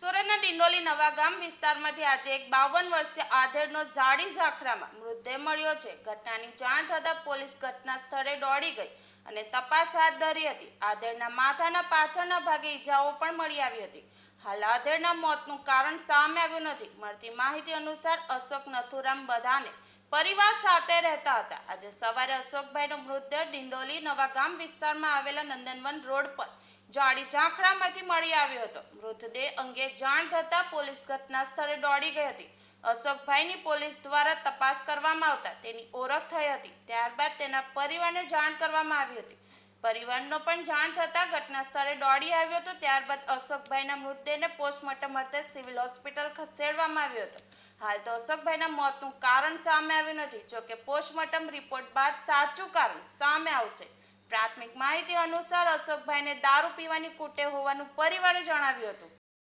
સુરતના ડિંડોલી નવાગામ વિસ્તારમાંથી આજે એક બાવન વર્ષીય આધેડનો ઝાડી ઝાખરામાં મૃતદેહ મળ્યો છે. ઘટનાની જાણ થતાં પોલીસ ઘટના સ્થળે દોડી ગઈ અને તપાસ હાથ ધરી હતી. આધેડના માથાના પાછળના ભાગે ઈજાઓ પણ મળી આવી હતી. હાલ આધેડના મોતનું કારણ સામે આવ્યું નથી. મળતી માહિતી અનુસાર અશોક નથુરામ બધાને પરિવાર સાથે રહેતા હતા. આજે સવારે અશોકભાઈનો મૃતદેહ ડિંડોલી નવાગામ વિસ્તારમાં આવેલા નંદનવન રોડ પર જાડી ઝાંખરામાંથી મળી આવ્યો હતો. મૃતદેહ અંગે જાણ થતાં પોલીસ ઘટના સ્થળે દોડી ગઈ હતી. અશોકભાઈની પોલીસ દ્વારા તપાસ કરવામાં આવતા તેની ઓળખ થઈ હતી. ત્યારબાદ તેના પરિવારને જાણ કરવામાં આવી હતી. પરિવારનો પણ જાણ થતા ઘટના સ્થળે દોડી આવ્યો હતો. ત્યારબાદ અશોકભાઈના મૃતદેહને પોસ્ટમોર્ટમ અર્થે સિવિલ હોસ્પિટલ ખસેડવામાં આવ્યો હતો. હાલ તો અશોકભાઈના મોતનું કારણ સામે આવ્યું નથી. જોકે પોસ્ટમોર્ટમ રિપોર્ટ બાદ સાચું કારણ સામે આવશે. પ્રાથમિક માહિતી અનુસાર અશોકભાઈને દારૂ પીવાની કુટે હોવાનું પરિવારે જણાવ્યું હતું.